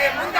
de mundo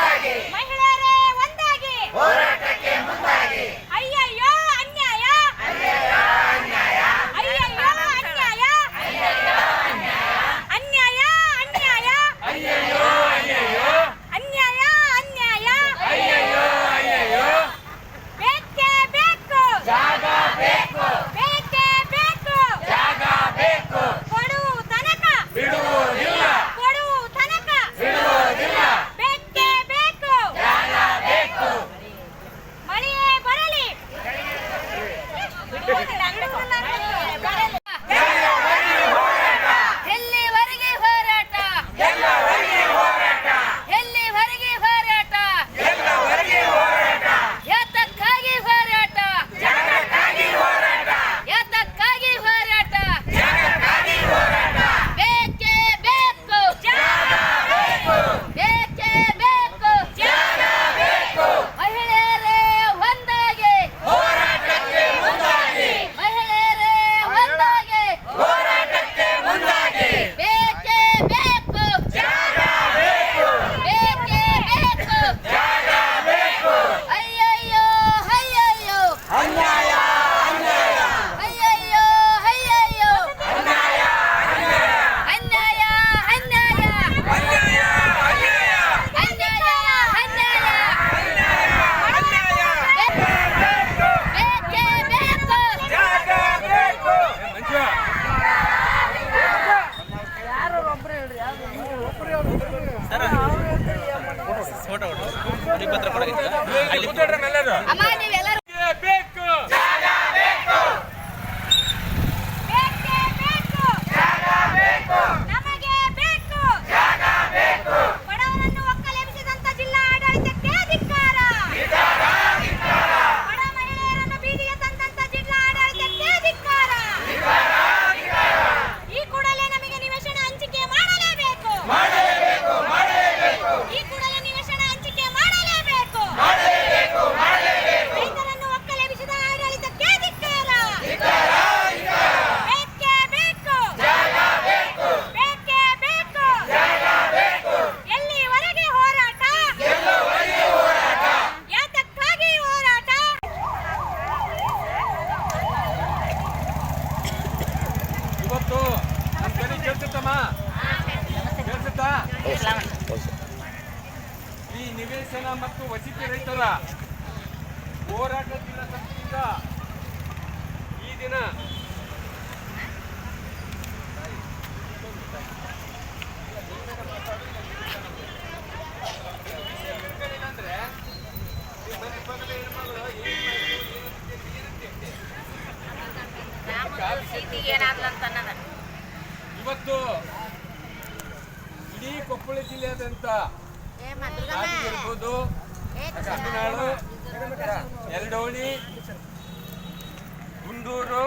Gunduru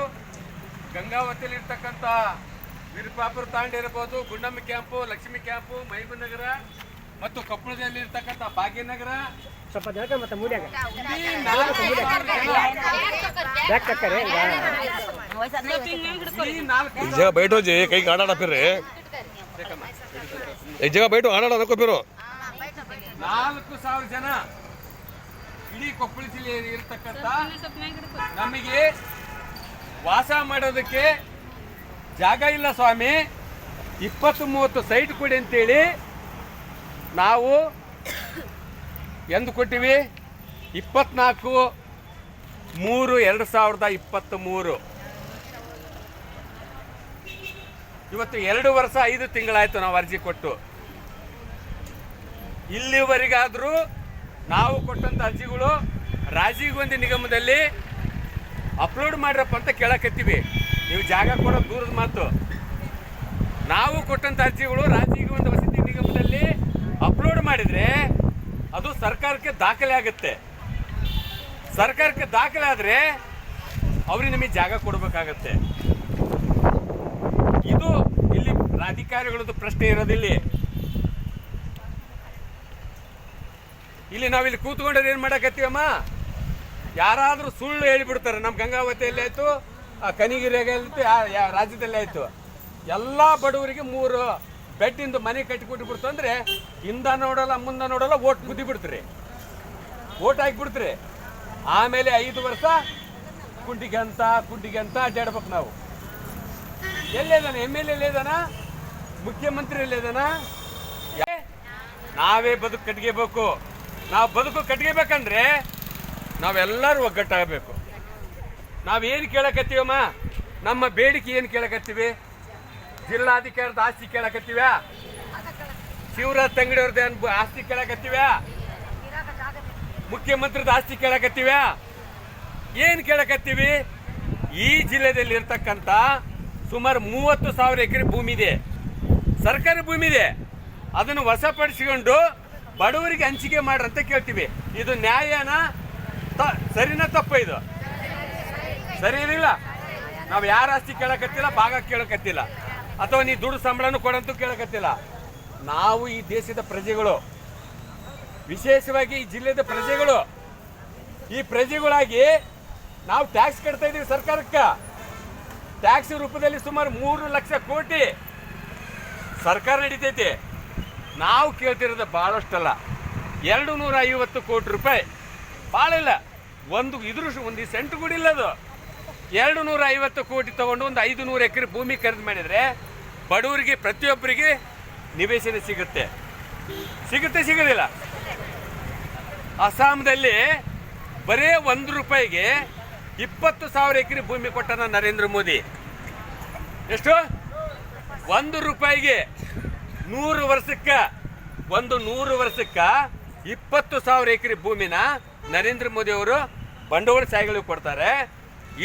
ಗಂಗಾವತಿಯಲ್ಲಿ ಇರ್ತಕ್ಕಂಥ ವಿರುಪಾಪುರ ತಾಂಡ ಇರ್ಬೋದು Gundamma camp Lakshmi camp Maibanagar ಮತ್ತು ಕೊಪ್ಪಳದಲ್ಲಿ ಇರ್ತಕ್ಕಂಥ ಭಾಗ್ಯನಗರ ಸ್ವಲ್ಪ ಜನಕ ಮತ್ತೆ ಮೂಡ್ಯಾಗ ಇಡೀ ನಾಲ್ಕು ಸಾವಿರ ಜನ ಬ್ಯಾಕ್ ಕಕ್ಕರೆ ಈ ನಾಲ್ಕು एक जगह बैठो जी कहीं गाड़ा ना फिर रहे एक जगह बैठो आना रखो फिरो ನಾಲ್ಕು ಸಾವಿರ ಜನ ಇಡೀ ಕೊಪ್ಪಳ ಜಿಲ್ಲೆಯಲ್ಲಿ ಇರತಕ್ಕಂತ ನಮಗೆ ವಾಸ ಮಾಡೋದಕ್ಕೆ ಜಾಗ ಇಲ್ಲ ಸ್ವಾಮಿ. ಇಪ್ಪತ್ತು ಮೂವತ್ತು ಸೈಟ್ ಕೊಡಿ ಅಂತೇಳಿ ನಾವು ಎಂದು ಕೊಟ್ಟಿವಿ. ಇಪ್ಪತ್ನಾಲ್ಕು ಮೂರು ಎರಡು ಸಾವಿರದ ಇಪ್ಪತ್ತ್ ಮೂರು ಇವತ್ತು ಎರಡು ವರ್ಷ ಐದು ತಿಂಗಳಾಯಿತು ನಾವು ಅರ್ಜಿ ಕೊಟ್ಟು. ಇಲ್ಲಿವರೆಗಾದರೂ ನಾವು ಕೊಟ್ಟಂತ ಅರ್ಜಿಗಳು ರಾಜೀವ್ ಗಾಂಧಿ ನಿಗಮದಲ್ಲಿ ಅಪ್ಲೋಡ್ ಮಾಡ್ರಪ್ಪ ಅಂತ ಕೇಳಕತ್ತೀವಿ. ನೀವು ಜಾಗ ಕೊಡೋದು ದೂರದ ಮಾತು. ನಾವು ಕೊಟ್ಟಂತ ಅರ್ಜಿಗಳು ರಾಜ್ಯ ವಸತಿ ನಿಗಮದಲ್ಲಿ ಅಪ್ಲೋಡ್ ಮಾಡಿದ್ರೆ ಅದು ಸರ್ಕಾರಕ್ಕೆ ದಾಖಲೆ ಆಗುತ್ತೆ. ಸರ್ಕಾರಕ್ಕೆ ದಾಖಲೆ ಆದರೆ ಅವ್ರಿಗೆ ನಿಮಗೆ ಜಾಗ ಕೊಡಬೇಕಾಗತ್ತೆ. ಇದು ಇಲ್ಲಿ ಅಧಿಕಾರಿಗಳದ್ದು ಪ್ರಶ್ನೆ ಇರೋದಿಲ್ಲ ಇಲ್ಲಿ ನಾವಿಲ್ಲಿ ಕೂತ್ಕೊಂಡ್ರೆ ಏನು ಮಾಡಕತ್ತೀವಮ್ಮ? ಯಾರಾದರೂ ಸುಳ್ಳು ಹೇಳಿಬಿಡ್ತಾರೆ. ನಮ್ಮ ಗಂಗಾವತಿಯಲ್ಲಿ ಆಯಿತು ಕನಿಗಿರಿಯಾಗಲ್ಲಿ ರಾಜ್ಯದಲ್ಲಿ ಆಯಿತು. ಎಲ್ಲ ಬಡವರಿಗೆ ಮೂರು ಬೆಡ್ಡಿಂದು ಮನೆ ಕಟ್ಟಿ ಕೊಟ್ಟು ಅಂದ್ರೆ ಹಿಂದ ನೋಡಲ್ಲ, ಮುಂದೆ ನೋಡಲ್ಲ, ಓಟ್ ಬುದ್ಧಿ ಬಿಡ್ತೀರಿ. ಓಟ್ ಹಾಕಿಬಿಡ್ತೀರಿ ಆಮೇಲೆ ಐದು ವರ್ಷ ಕುಂಡಿಗೆ ಅಂತ ಕುಂಡಿಗೆ ಅಂತ ಅಡ್ಡಾಡ್ಬೇಕು ನಾವು. ಎಲ್ಲಿದ್ದಾನೆ ಎಂ ಎಲ್ ಎಲ್ಲಿದಾನ ಮುಖ್ಯಮಂತ್ರಿ ಎಲ್ಲಿದಾನ ಯಾ- ನಾವೇ ಬದುಕು ಕಟ್ಗೆಬೇಕು. ನಾವು ಬದುಕು ಕಟ್ಕೋಬೇಕಂದ್ರೆ ನಾವೆಲ್ಲರೂ ಒಗ್ಗಟ್ಟಾಗಬೇಕು. ನಾವೇನು ಕೇಳಕತ್ತೀವಮ್ಮ? ನಮ್ಮ ಬೇಡಿಕೆ ಏನು ಕೇಳಕತ್ತೀವಿ? ಜಿಲ್ಲಾಧಿಕಾರದ ಆಸ್ತಿ ಕೇಳಕತ್ತೀವ ಶಿವರಾಜ್ ತಂಗಡಿಯವ್ರದ್ದು ಆಸ್ತಿ ಕೇಳಕತ್ತೀವ ಮುಖ್ಯಮಂತ್ರಿದ ಆಸ್ತಿ ಕೇಳಕತ್ತೀವ ಏನು ಕೇಳಕತ್ತೀವಿ? ಈ ಜಿಲ್ಲೆಯಲ್ಲಿ ಇರ್ತಕ್ಕಂಥ ಸುಮಾರು ಮೂವತ್ತು ಸಾವಿರ ಎಕರೆ ಭೂಮಿ ಇದೆ. ಸರ್ಕಾರಿ ಭೂಮಿ ಇದೆ. ಅದನ್ನು ವಶಪಡಿಸಿಕೊಂಡು ಬಡವರಿಗೆ ಹಂಚಿಕೆ ಮಾಡ್ರಂತ ಕೇಳ್ತೀವಿ. ಇದು ನ್ಯಾಯನ ಸರಿನಾ ತಪ್ಪ ಇದು? ಸರಿ ಇರಲಿಲ್ಲ? ನಾವು ಯಾರ ಆಸ್ತಿ ಕೇಳಕತ್ತಿಲ್ಲ, ಭಾಗ ಕೇಳಕತ್ತಿಲ್ಲ. ಅಥವಾ ನೀ ದುಡ್ಡು ಸಂಬಳನೂ ಕೊಡಂತೂ ಕೇಳಕತ್ತಿಲ್ಲ. ನಾವು ಈ ದೇಶದ ಪ್ರಜೆಗಳು, ವಿಶೇಷವಾಗಿ ಈ ಜಿಲ್ಲೆದ ಪ್ರಜೆಗಳು, ಈ ಪ್ರಜೆಗಳಾಗಿ ನಾವು ಟ್ಯಾಕ್ಸ್ ಕಟ್ತಾ ಇದೀವಿ ಸರ್ಕಾರಕ್ಕೆ. ಟ್ಯಾಕ್ಸ್ ರೂಪದಲ್ಲಿ ಸುಮಾರು ಮೂರು ಲಕ್ಷ ಕೋಟಿ ಸರ್ಕಾರ ನಡೀತೈತಿ. ನಾವು ಕೇಳ್ತಿರೋದು ಭಾಳಷ್ಟಲ್ಲ. ಎರಡು ನೂರ ಐವತ್ತು ಕೋಟಿ ರೂಪಾಯಿ ಭಾಳ ಇಲ್ಲ ಒಂದು ಇದ್ರ ಒಂದು ಸೆಂಟ್ ಕೂಡ ಇಲ್ಲ ಅದು. ಎರಡು ನೂರ ಐವತ್ತು ಕೋಟಿ ತಗೊಂಡು ಒಂದು ಐದು ನೂರು ಎಕರೆ ಭೂಮಿ ಖರೀದಿ ಮಾಡಿದರೆ ಬಡವರಿಗೆ, ಪ್ರತಿಯೊಬ್ಬರಿಗೆ ನಿವೇಶನ ಸಿಗುತ್ತೆ. ಸಿಗುತ್ತೆ, ಸಿಗೋದಿಲ್ಲ. ಅಸ್ಸಾಂದಲ್ಲಿ ಬರೇ ಒಂದು ರೂಪಾಯಿಗೆ ಇಪ್ಪತ್ತು ಸಾವಿರ ಎಕರೆ ಭೂಮಿ ಕೊಟ್ಟನ ನರೇಂದ್ರ ಮೋದಿ. ಎಷ್ಟು? ಒಂದು ರೂಪಾಯಿಗೆ ನೂರು ವರ್ಷಕ್ಕೆ, ಒಂದು ನೂರು ವರ್ಷಕ್ಕೆ ಇಪ್ಪತ್ತು ಸಾವಿರ ಎಕರೆ ಭೂಮಿನ ನರೇಂದ್ರ ಮೋದಿ ಅವರು ಬಂಡವಾಳ ಸಾಯಿಗಳಿಗೆ ಕೊಡ್ತಾರೆ.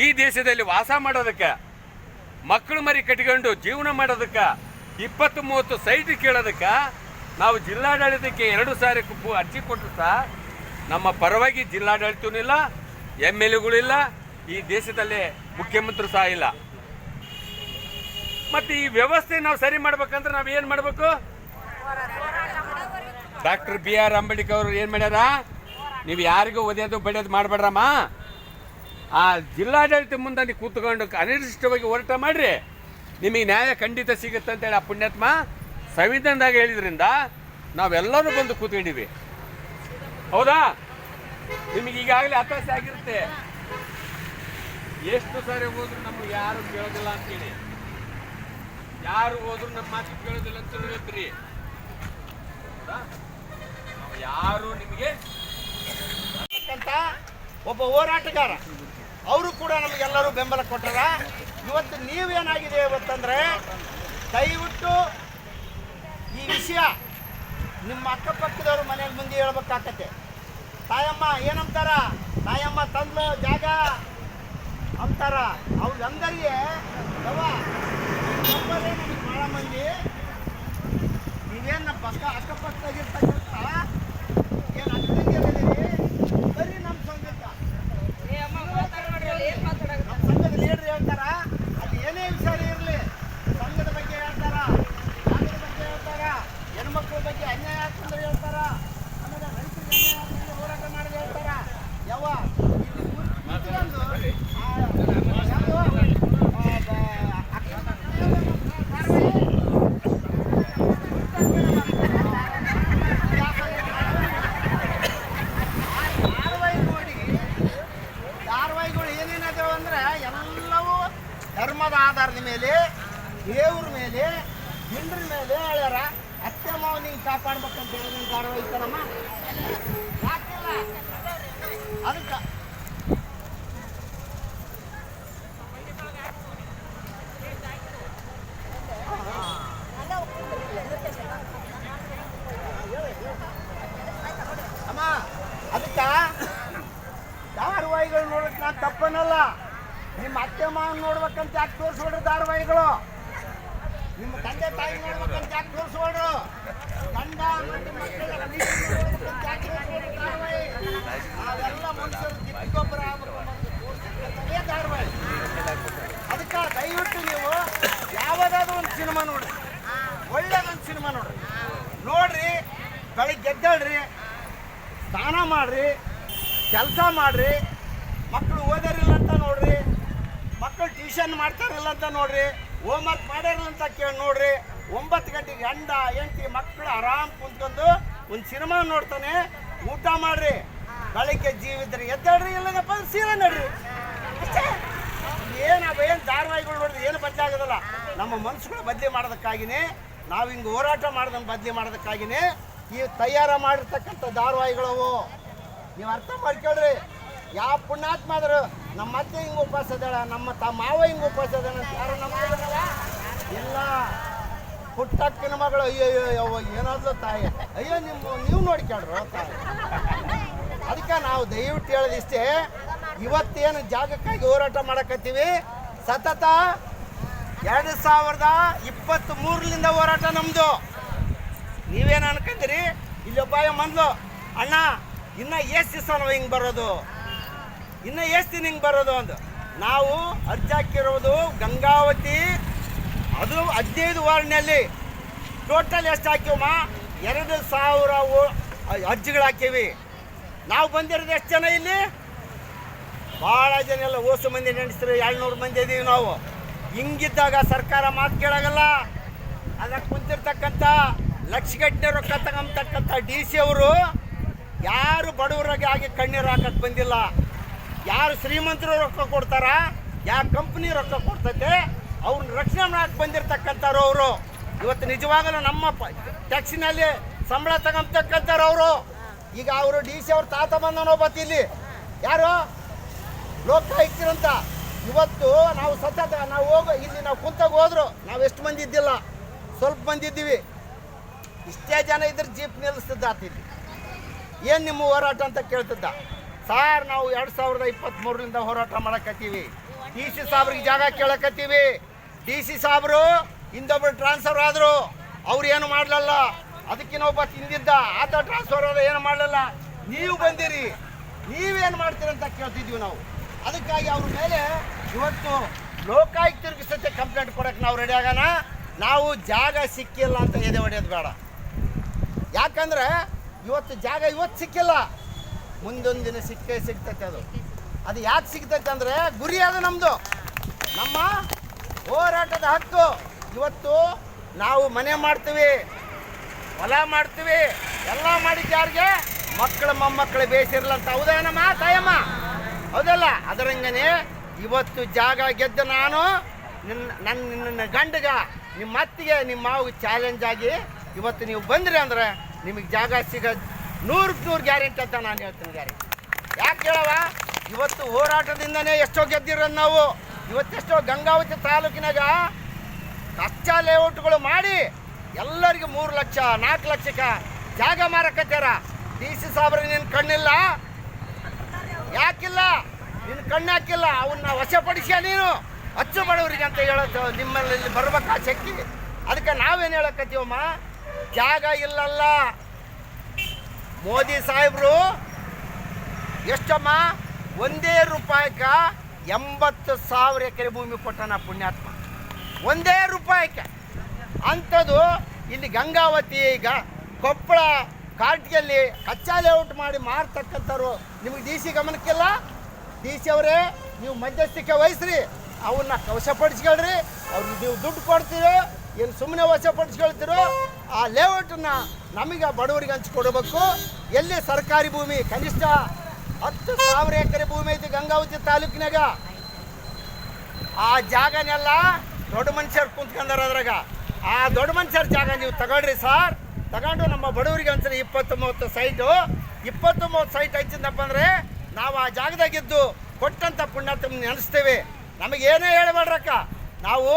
ಈ ದೇಶದಲ್ಲಿ ವಾಸ ಮಾಡೋದಕ್ಕೆ, ಮಕ್ಕಳು ಮರಿ ಕಟ್ಕೊಂಡು ಜೀವನ ಮಾಡೋದಕ್ಕೆ, ಇಪ್ಪತ್ತು ಮೂವತ್ತು ಸೈಟ್ ಕೇಳೋದಕ್ಕೆ, ನಾವು ಜಿಲ್ಲಾಡಳಿತಕ್ಕೆ ಎರಡು ಸಾರಿ ಅರ್ಜಿ ಕೊಟ್ಟರು ಸಹ ನಮ್ಮ ಪರವಾಗಿ ಜಿಲ್ಲಾಡಳಿತನೂ ಇಲ್ಲ ಎಂ ಎಲ್ ಎಗಳಿಲ್ಲ ಈ ದೇಶದಲ್ಲಿ ಮುಖ್ಯಮಂತ್ರಿ ಸಹ ಇಲ್ಲ. ಮತ್ತೆ ಈ ವ್ಯವಸ್ಥೆ ನಾವು ಸರಿ ಮಾಡ್ಬೇಕಂದ್ರೆ ನಾವು ಏನು ಮಾಡಬೇಕು? ಡಾಕ್ಟರ್ ಬಿ ಆರ್ ಅಂಬೇಡ್ಕರ್ ಅವರು ಏನು ಮಾಡ್ಯಾರ? ನೀವು ಯಾರಿಗೂ ಒದೆಯೋದು ಬಡಿಯೋದು ಮಾಡಬೇಡ್ರಮ್ಮ. ಆ ಜಿಲ್ಲಾಡಳಿತ ಮುಂದೆ ನೀವು ಕೂತ್ಕೊಂಡು ಅನಿರ್ದಿಷ್ಟವಾಗಿ ಹೋರಾಟ ಮಾಡ್ರಿ. ನಿಮಗೆ ನ್ಯಾಯ ಖಂಡಿತ ಸಿಗುತ್ತೆ ಅಂತೇಳಿ ಆ ಪುಣ್ಯಾತ್ಮ ಸಂವಿಧಾನದಾಗ ಹೇಳಿದ್ರಿಂದ ನಾವೆಲ್ಲರೂ ಬಂದು ಕೂತ್ಕೊಂಡಿವಿ. ಹೌದಾ? ನಿಮಗೆ ಈಗಾಗಲೇ ಹತಾಶೆ ಆಗಿರುತ್ತೆ. ಎಷ್ಟು ಸಾರಿ ಹೋದ್ರು ನಮ್ಗೆ ಯಾರು ಕೇಳೋದಿಲ್ಲ ಅಂತೇಳಿ ಯಾರು ಹೋದ್ರು ನಮ್ಮ ಮಾತು ಕೇಳೋದಿಲ್ಲ ಅಂತ ಹೇಳ್ತೀರಿ ಹೌದಾ? ಯಾರು ನಿಮಗೆ ಅಂತ ಒಬ್ಬ ಹೋರಾಟಗಾರ. ಅವರು ಕೂಡ ನಮಗೆಲ್ಲರೂ ಬೆಂಬಲ ಕೊಟ್ಟಾರ ಇವತ್ತು ನೀವೇನಾಗಿದೆ ಇವತ್ತಂದರೆ, ದಯವಿಟ್ಟು ಈ ವಿಷಯ ನಿಮ್ಮ ಅಕ್ಕಪಕ್ಕದವ್ರ ಮನೆಗೆ ಮುಂದೆ ಹೇಳ್ಬೇಕಾಗತ್ತೆ ತಾಯಮ್ಮ, ಏನಂತಾರ? ತಾಯಮ್ಮ, ತಂದ್ಲು ಜಾಗ? ಅಂತಾರ. ಅವ್ರಂದರಿಗೆ ಭಾಳ ಮಂದಿ. ನೀವೇನು ಪಕ್ಕ ಅಕ್ಕಪಕ್ಕದಾಗಿರ್ತಕ್ಕಂಥ ಏನು yung tara. ತಪ್ಪನಲ್ಲ. ನಿಮ್ಮ ಅತ್ತೆ ಮಾವನ್ ನೋಡ್ಬೇಕಂತ ಯಾಕೆ ತೋರಿಸ್ಕೊಡ್ರಿ ಧಾರಾವಾಹಿಗಳು? ನಿಮ್ಮ ತಂದೆ ತಾಯಿ ನೋಡ್ಬೇಕಂತ ಯಾಕೆ ತೋರಿಸ್ಕೊಡ್ರು? ಗಂಡ ಧಾರಾವಾಹಿ? ಅದಕ್ಕೆ ದಯವಿಟ್ಟು ನೀವು ಯಾವುದಾದ್ರೂ ಒಂದು ಸಿನಿಮಾ ನೋಡ್ರಿ. ಒಳ್ಳೇದೊಂದು ಸಿನಿಮಾ ನೋಡ್ರಿ. ನೋಡ್ರಿ, ಬೆಳಿಗ್ಗೆ ಗೆದ್ದಾಳ್ರಿ ಸ್ನಾನ ಮಾಡ್ರಿ, ಕೆಲಸ ಮಾಡ್ರಿ ಮಕ್ಕಳು ಓದಾರಿಲ್ಲ ಅಂತ ನೋಡ್ರಿ ಮಕ್ಕಳು ಟ್ಯೂಷನ್ ಮಾಡ್ತಾರಲ್ಲ ಅಂತ ನೋಡ್ರಿ ಹೋಮ್ವರ್ಕ್ ಮಾಡ್ಯಾರ ಅಂತ ಕೇಳಿ ನೋಡ್ರಿ, ಒಂಬತ್ತು ಗಂಟೆಗೆ ಗಂಡ ಹೆಂಡತಿ ಮಕ್ಕಳು ಆರಾಮ್ ಕುಂತ್ಕೊಂಡು ಒಂದು ಸಿನಿಮಾ ನೋಡ್ತಾನೆ, ಊಟ ಮಾಡ್ರಿ. ಬೆಳಗ್ಗೆ ಜೀವಿದ್ರಿ ಎದ್ದಾಡ್ರಿ ಇಲ್ಲದಪ್ಪ ಸೀರೆ ನಡ್ರಿ. ಅಷ್ಟೇ. ಏನು ಏನು ಧಾರಾವಾಹಿಗಳು ನೋಡಿದ್ರೆ ಏನು ಬದಲಾಗೋದಲ್ಲ ನಮ್ಮ ಮನಸ್ಸುಗಳು ಬದಲಿ ಮಾಡೋದಕ್ಕಾಗಿನೇ, ನಾವು ಹಿಂಗೆ ಹೋರಾಟ ಮಾಡೋದನ್ನು ಬದಲಿ ಮಾಡೋದಕ್ಕಾಗಿನೇ ಈ ತಯಾರ ಮಾಡಿರ್ತಕ್ಕಂಥ ಧಾರಾವಾಹಿಗಳವು. ನೀವು ಅರ್ಥ ಮಾಡ್ಕೊಳ್ರಿ. ಯಾವ ಪುಣ್ಯಾತ್ಮ ಆದ್ರು ನಮ್ಮ ಅತ್ತೆ ಹಿಂಗೆ ಉಪವಾಸ ಅದಾಳ ನಮ್ಮ ತ ಮಾವ ಹಿಂಗೆ ಉಪವಾಸ ಅಂತ ಯಾರು ನಮ್ಮ ಇಲ್ಲ. ಪುಟ್ಟಕ್ಕನ ಮಗಳು ಅಯ್ಯೋ ಅಯ್ಯೋ ಏನಾದ್ರು ತಾಯಿ. ಅಯ್ಯೋ, ನಿಮ್ಮ, ನೀವು ನೋಡ್ಕೊಳ್ರು ತಾಯಿ. ಅದಕ್ಕೆ ನಾವು ದಯವಿಟ್ಟು ಹೇಳೋದಿಷ್ಟೇ ಇವತ್ತೇನು ಜಾಗಕ್ಕಾಗಿ ಹೋರಾಟ ಮಾಡಕತ್ತೀವಿ. ಸತತ ಎರಡು ಸಾವಿರದ ಇಪ್ಪತ್ತ್ ಮೂರರಿಂದ ಹೋರಾಟ ನಮ್ಮದು ನೀವೇನು ಅನ್ಕೊಂತೀರಿ? ಇಲ್ಲಿ ಒಬ್ಬ ಮಂದ್ಲು ಅಣ್ಣ, ಇನ್ನ ಎಷ್ಟು ದಿವಸ ನಾವು ಹಿಂಗೆ ಬರೋದು. ಇನ್ನ ಎಷ್ಟು ದಿನ ಬರೋದು ಅಂದು? ನಾವು ಅರ್ಜಿ ಹಾಕಿರೋದು ಗಂಗಾವತಿ, ಅದು ಹದಿನೈದು ವಾರ್ಡ್ನಲ್ಲಿ ಟೋಟಲ್ ಎಷ್ಟು ಹಾಕಿವಮ್ಮ ಎರಡು ಸಾವಿರ ಅರ್ಜಿಗಳು ಹಾಕೀವಿ ನಾವು ಬಂದಿರೋದು ಎಷ್ಟು ಜನ ಇಲ್ಲಿ? ಭಾಳ ಜನ ಎಲ್ಲ ಓಸು ಮಂದಿ ನೆನೆಸ್ತಾರೆ ಏಳ್ನೂರು ಮಂದಿ ಇದೀವಿ ನಾವು. ಹಿಂಗಿದ್ದಾಗ ಸರ್ಕಾರ ಮಾತು ಕೇಳಾಗಲ್ಲ. ಅದಕ್ಕೆ ಕುಂತಿರ್ತಕ್ಕಂಥ ಲಕ್ಷಗಟ್ಟಲೆ ರೊಕ್ಕ ತಗೊಂಬತಕ್ಕಂಥ ಡಿ ಸಿ ಅವರು ಯಾರು ಬಡವರಾಗಿ ಆಗಿ ಕಣ್ಣೀರು ಹಾಕಕ್ಕೆ ಬಂದಿಲ್ಲ. ಯಾರು ಶ್ರೀಮಂತರು ರೊಕ್ಕ ಕೊಡ್ತಾರ? ಯಾವ ಕಂಪ್ನಿ ರೊಕ್ಕ ಕೊಡ್ತೈತೆ? ಅವ್ರನ್ನ ರಕ್ಷಣೆ ಮಾಡಕ್ಕೆ ಬಂದಿರತಕ್ಕಂಥವ್ರು ಅವರು. ಇವತ್ತು ನಿಜವಾಗಲೂ ನಮ್ಮ ಟ್ಯಾಕ್ಸಿನಲ್ಲಿ ಸಂಬಳ ತಗೊಂತಕ್ಕಂಥವ್ರು ಅವರು. ಈಗ ಅವರು ಡಿ ಸಿ ಅವ್ರ ತಾತ ಬಂದನೋ ಬತ್ತಿ ಇಲ್ಲಿ ಯಾರು ಲೋಕಾಯುಕ್ತರಂತ ಇವತ್ತು ನಾವು ಸತತ, ನಾವು ಹೋಗೋ, ಇಲ್ಲಿ ನಾವು ಕುಂತಾಗ ಹೋದ್ರು, ನಾವು ಎಷ್ಟು ಮಂದಿ ಇದ್ದಿಲ್ಲ. ಸ್ವಲ್ಪ ಮಂದಿ ಇದ್ದೀವಿ. ಇಷ್ಟೇ ಜನ ಇದ್ರೆ ಜೀಪ್ ನಿಲ್ಲಿಸ್ತಿದ್ದ ಆತಿಲ್ಲಿ ಏನು ನಿಮ್ಮ ಹೋರಾಟ ಅಂತ ಕೇಳ್ತಿದ್ದ? ಸಾರ್, ನಾವು ಎರಡು ಸಾವಿರದ ಇಪ್ಪತ್ತ್ಮೂರರಿಂದ ಹೋರಾಟ ಮಾಡಕತ್ತೀವಿ. ಡಿ ಸಿ ಸಾಬ್ರಿಗೆ ಜಾಗ ಕೇಳಕತ್ತೀವಿ. ಡಿ ಸಿ ಸಾಬ್ರು ಹಿಂದೊಬ್ರು ಟ್ರಾನ್ಸ್ಫರ್ ಆದರು. ಅವ್ರು ಏನು ಮಾಡಲಲ್ಲ? ಅದಕ್ಕಿನ್ನೊಬ್ಬ ತಿಂದಿದ್ದ ಆತ ಟ್ರಾನ್ಸ್ಫರ್ ಆದ ಏನು ಮಾಡಲಲ್ಲ? ನೀವು ಬಂದಿರಿ. ನೀವೇನು ಮಾಡ್ತೀರಿ ಅಂತ ಕೇಳ್ತಿದ್ವಿ ನಾವು. ಅದಕ್ಕಾಗಿ ಅವ್ರ ಮೇಲೆ ಇವತ್ತು ಲೋಕಾಯುಕ್ತರಿಗೆ ಸತ್ಯ ಕಂಪ್ಲೇಂಟ್ ಕೊಡೋಕೆ ನಾವು ರೆಡಿ ಆಗೋಣ. ನಾವು ಜಾಗ ಸಿಕ್ಕಿಲ್ಲ ಅಂತ ಎದೆ ಹೊಡೆಯೋದು ಬೇಡ. ಯಾಕಂದ್ರೆ ಇವತ್ತು ಜಾಗ ಇವತ್ತು ಸಿಕ್ಕಿಲ್ಲ. ಮುಂದೊಂದು ದಿನ ಸಿಕ್ಕೇ ಸಿಗ್ತೈತೆ ಅದು ಅದು ಯಾಕೆ ಸಿಗ್ತೈತೆ ಅಂದರೆ ಗುರಿ ಅದು ನಮ್ಮದು ನಮ್ಮ ಹೋರಾಟದ ಹಕ್ಕು. ಇವತ್ತು ನಾವು ಮನೆ ಮಾಡ್ತೀವಿ, ಹೊಲ ಮಾಡ್ತೀವಿ, ಎಲ್ಲ ಮಾಡಿದ್ದು ಯಾರಿಗೆ? ಮಕ್ಕಳು ಮೊಮ್ಮಕ್ಕಳು ಬೇಸಿರಲ್ಲ ಅಂತ ಹೌದೇನಮ್ಮ ತಾಯಮ್ಮ? ಹೌದಲ್ಲ? ಅದರಂಗನೆ ಇವತ್ತು ಜಾಗ ಗೆದ್ದ ನಾನು, ನಿನ್ನ ನನ್ನ ನಿನ್ನ ಗಂಡಗ, ನಿಮ್ಮ ಅತ್ತಿಗೆ, ನಿಮ್ಮ ಮಾವಿಗೆ ಚಾಲೆಂಜ್ ಆಗಿ ಇವತ್ತು ನೀವು ಬಂದ್ರಿ ಅಂದ್ರೆ ನಿಮಗೆ ಜಾಗ ಸಿಗೋದು ನೂರಕ್ಕೆ ನೂರು ಗ್ಯಾರಂಟಿ ಅಂತ ನಾನು ಹೇಳ್ತೀನಿ ಗ್ಯಾರಂಟಿ ಯಾಕೆ ಹೇಳವ ಇವತ್ತು ಹೋರಾಟದಿಂದನೇ ಎಷ್ಟೋ ಗೆದ್ದಿರೋದು ನಾವು. ಇವತ್ತೆಷ್ಟೋ ಗಂಗಾವತಿ ತಾಲೂಕಿನಾಗ ಕಚ್ಚಾ ಲೇಔಟ್ಗಳು ಮಾಡಿ ಎಲ್ಲರಿಗೂ ಮೂರು ಲಕ್ಷ, ನಾಲ್ಕು ಲಕ್ಷಕ್ಕೆ ಜಾಗ ಮಾರಕತ್ಯಾರ. ಡಿ ಸಿ ಸಾಬ್ರಿಗೆ ನಿನ್ನ ಕಣ್ಣಿಲ್ಲ? ಯಾಕಿಲ್ಲ? ನಿನ್ನ ಕಣ್ಣು ಹಾಕಿಲ್ಲ? ಅವನ್ನ ವಶಪಡಿಸ್ಯ ನೀನು? ಅಚ್ಚು ಬಡವರಿಗೆ ಅಂತ ಹೇಳೋದು ನಿಮ್ಮಲ್ಲಿ ಬರ್ಬೇಕು ಶಕ್ತಿ ಅದಕ್ಕೆ ನಾವೇನು ಹೇಳಕತ್ತೀವಮ್ಮ? ಜಾಗ ಇಲ್ಲಲ್ಲ. ಮೋದಿ ಸಾಹೇಬರು, ಎಷ್ಟಮ್ಮ? ಒಂದೇ ರೂಪಾಯಿಕ ಎಂಬತ್ತು ಸಾವಿರ ಎಕರೆ ಭೂಮಿ ಕೊಟ್ಟನ ಪುಣ್ಯಾತ್ಮ. ಒಂದೇ ರೂಪಾಯಿಗೆ ಅಂಥದ್ದು ಇಲ್ಲಿ ಗಂಗಾವತಿ ಈಗ ಕೊಪ್ಪಳ ಕಾಟಿಯಲ್ಲಿ ಕಚ್ಚಾ ಲೇಔಟ್ ಮಾಡಿ ಮಾರ್ತಕ್ಕಂಥವ್ರು. ನಿಮಗೆ ಡಿ ಸಿ ಗಮನಕ್ಕಿಲ್ಲ? ಡಿ ಸಿ ಅವರೇ, ನೀವು ಮಧ್ಯಸ್ಥಿಕೆ ವಹಿಸ್ರಿ. ಅವನ್ನ ವಶಪಡಿಸ್ಕೊಳ್ರಿ. ಅವ್ರಿಗೆ ನೀವು ದುಡ್ಡು ಕೊಡ್ತೀರೋ, ಏನು ಸುಮ್ಮನೆ ವಶಪಡಿಸ್ಕೊಳ್ತೀರೋ, ಆ ಲೇಔಟನ್ನ ನಮಗೆ ಬಡವರಿಗೆ ಹಂಚಿಕೊಡಬೇಕು ಎಲ್ಲಿ ಸರ್ಕಾರಿ ಭೂಮಿ, ಕನಿಷ್ಠ ಹತ್ತು ಸಾವಿರ ಎಕರೆ ಭೂಮಿ ಐತಿ ಗಂಗಾವತಿ ತಾಲೂಕಿನಾಗ. ಆ ಜಾಗನೆಲ್ಲ ದೊಡ್ಡ ಮನುಷ್ಯರು ಕುಂತ್ಕೊಂಡಾರ ಅದ್ರಾಗ. ಆ ದೊಡ್ಡ ಮನುಷ್ಯರ ಜಾಗ ನೀವು ತಗೊಳ್ರಿ ಸರ್. ತಗೊಂಡು ನಮ್ಮ ಬಡವರಿಗೆ ಒಂದ್ಸರಿ ಇಪ್ಪತ್ತು ಮೂವತ್ತು ಸೈಟು. ಇಪ್ಪತ್ತು ಮೂವತ್ತು ಸೈಟ್ ಹಂಚಿದಪ್ಪ ಅಂದರೆ ನಾವು ಆ ಜಾಗದಾಗಿದ್ದು ಕೊಟ್ಟಂಥ ಪುಣ್ಯಾತ್ಮ ನೆನೆಸ್ತೇವೆ. ನಮಗೆ ಏನೇ ಹೇಳಬೇಡ್ರಕ್ಕ. ನಾವು